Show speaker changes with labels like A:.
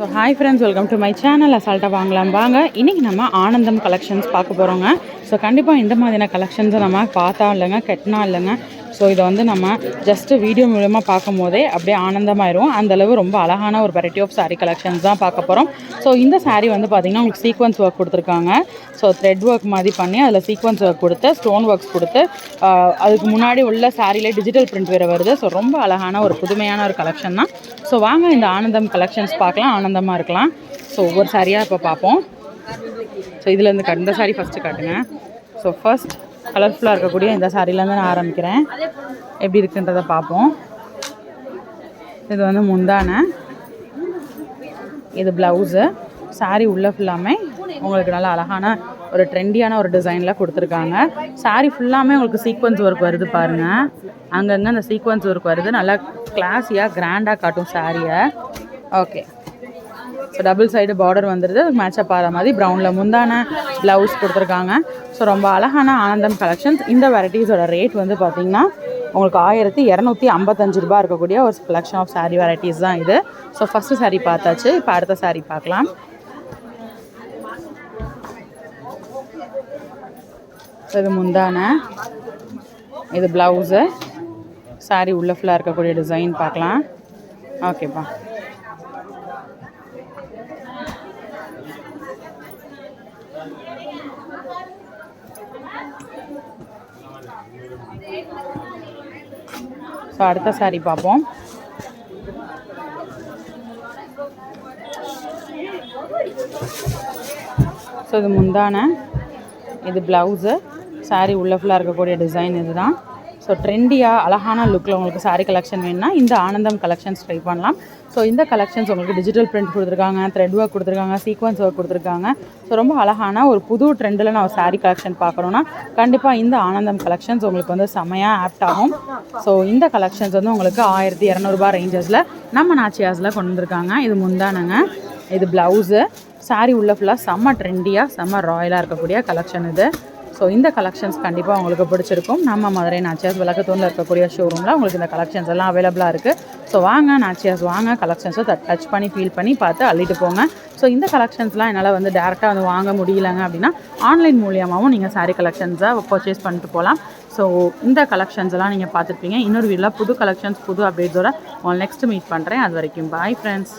A: So hi friends welcome to my channel அசால்ட்டாக வாங்கலாம் வாங்க. இன்றைக்கி நம்ம ஆனந்தம் கலெக்ஷன்ஸ் பார்க்க போகிறோங்க ஸோ கண்டிப்பாக இந்த மாதிரியான கலெக்ஷன்ஸை நம்ம பார்த்தா இல்லைங்க கெட்டினா இல்லைங்க ஸோ இதை வந்து நம்ம ஜஸ்ட்டு வீடியோ மூலமாக பார்க்கும் போதே அப்படியே ஆனந்தமாயிரும். அந்த அளவு ரொம்ப அழகான ஒரு வெரைட்டி ஆஃப் சாரீ கலெக்ஷன்ஸ் தான் பார்க்க போகிறோம் ஸோ இந்த சாரீ வந்து பார்த்திங்கன்னா உங்களுக்கு சீக்வன்ஸ் ஒர்க் கொடுத்துருக்காங்க. ஸோ த்ரெட் ஒர்க் மாதிரி பண்ணி அதில் சீக்வன்ஸ் ஒர்க் கொடுத்து ஸ்டோன் ஒர்க்ஸ் கொடுத்து அதுக்கு முன்னாடி உள்ள சாரியில் டிஜிட்டல் பிரிண்ட் வேறு வருது. ஸோ ரொம்ப அழகான ஒரு புதுமையான ஒரு கலெக்ஷன் தான். ஸோ வாங்க இந்த ஆனந்தம் கலெக்ஷன்ஸ் பார்க்கலாம். ஆனந்தமாக இருக்கலாம். ஸோ ஒவ்வொரு சாரியாக இப்போ பார்ப்போம். ஸோ இதுலேருந்து கட் இந்த சாரி ஃபஸ்ட்டு காட்டுங்க. ஸோ ஃபஸ்ட் கலர்ஃபுல்லாக இருக்கக்கூடிய இந்த சாரிலேருந்து நான் ஆரம்பிக்கிறேன். எப்படி இருக்குன்றதை பார்ப்போம். இது வந்து முந்தானை. இது ப்ளவுஸு சாரி உள்ளே ஃபுல்லாமே உங்களுக்கு நல்ல அழகான ஒரு ட்ரெண்டியான ஒரு டிசைனில் கொடுத்துருக்காங்க. saree ஃபுல்லாமே உங்களுக்கு சீக்வன்ஸ் ஒர்க் வருது பாருங்கள் அங்கங்கே அந்த சீக்வன்ஸ் ஒர்க் வருது. நல்லா கிளாஸியாக கிராண்டாக காட்டும் சாரியை. Okay so double side border வந்துடுது மேட்சப் ஆகிற மாதிரி ப்ரௌனில் முந்தான ப்ளவுஸ் கொடுத்துருக்காங்க. ஸோ ரொம்ப அழகான ஆனந்தம் கலெக்ஷன்ஸ் இந்த வெரைட்டிஸோட ரேட் வந்து பார்த்திங்கன்னா உங்களுக்கு ஆயிரத்தி இரநூத்தி ஐம்பத்தஞ்சு ரூபாய் இருக்கக்கூடிய ஒரு கலெக்ஷன் ஆஃப் சாரீ வெரைட்டிஸ் தான் இது. ஸோ ஃபஸ்ட்டு சாரீ பார்த்தாச்சு. இப்போ அடுத்த சாரீ பார்க்கலாம். இது முந்தான. இது ப்ளவுஸு saree உள்ள ஃபுல்லாக இருக்கக்கூடிய டிசைன் பார்க்கலாம். ஓகேப்பா ஸோ அடுத்த சாரி பார்ப்போம். ஸோ இது முந்தான. இது ப்ளவுஸு சாரி உள்ள ஃபுல்லாக இருக்கக்கூடிய டிசைன் இதுதான். ஸோ ட்ரெண்டியாக அழகான லுக்கில் உங்களுக்கு சாரீ கலெக்ஷன் வேணும்னா இந்த ஆனந்தம் கலெக்ஷன்ஸ் ட்ரை பண்ணலாம். ஸோ இந்த கலெக்ஷன்ஸ் உங்களுக்கு டிஜிட்டல் பிரிண்ட் கொடுத்துருக்காங்க த்ரெட் ஒர்க் கொடுத்துருக்காங்க சீக்வன்ஸ் ஒர்க் கொடுத்துருக்காங்க. ஸோ ரொம்ப அழகான ஒரு புது ட்ரெண்டில் நான் சாரீ கலெக்ஷன் பார்க்குறோன்னா கண்டிப்பாக இந்த ஆனந்தம் கலெக்ஷன்ஸ் உங்களுக்கு வந்து செமையாக ஆப்ட் ஆகும். ஸோ இந்த கலெக்ஷன்ஸ் வந்து உங்களுக்கு ஆயிரத்தி இரநூறுபா ரேஞ்சஸில் நம்ம நாச்சியாஸில் கொண்டு வந்திருக்காங்க. இது முந்தானங்க இது ப்ளவுஸு சாரீ உள்ள ஃபுல்லாக செம்ம ட்ரெண்டியாக செம்ம ராயலாக இருக்கக்கூடிய கலெக்ஷன் இது. ஸோ இந்த கலெக்ஷன்ஸ் கண்டிப்பாக உங்களுக்கு பிடிச்சிருக்கும். நம்ம மதுரை நாச்சியாஸ் விளக்கத்தூரில் இருக்கக்கூடிய ஷோரூமில் உங்களுக்கு இந்த கலெக்ஷன்ஸ் எல்லாம் அவைலபிளாக இருக்குது ஸோ வாங்க நாச்சியாஸ் வாங்க. கலெக்ஷன்ஸை டச் பண்ணி ஃபீல் பண்ணி பார்த்து அள்ளிட்டு போங்க. ஸோ இந்த கலெக்ஷன்ஸ்லாம் என்னால் வந்து டேரெக்டாக வந்து வாங்க முடியலங்க அப்படின்னா ஆன்லைன் மூலியமாகவும் நீங்கள் சாரீ கலெக்ஷன்ஸை பர்ச்சேஸ் பண்ணிட்டு போகலாம் ஸோ இந்த கலெக்ஷன்ஸ் எல்லாம் நீங்கள் பார்த்துருப்பீங்க. இன்னொரு வீடியோவில் புது கலெக்ஷன்ஸ் புது அப்டேட்ஸோட உங்களை நெக்ஸ்ட் மீட் பண்ணுறேன் அது வரைக்கும் பாய் ஃப்ரெண்ட்ஸ்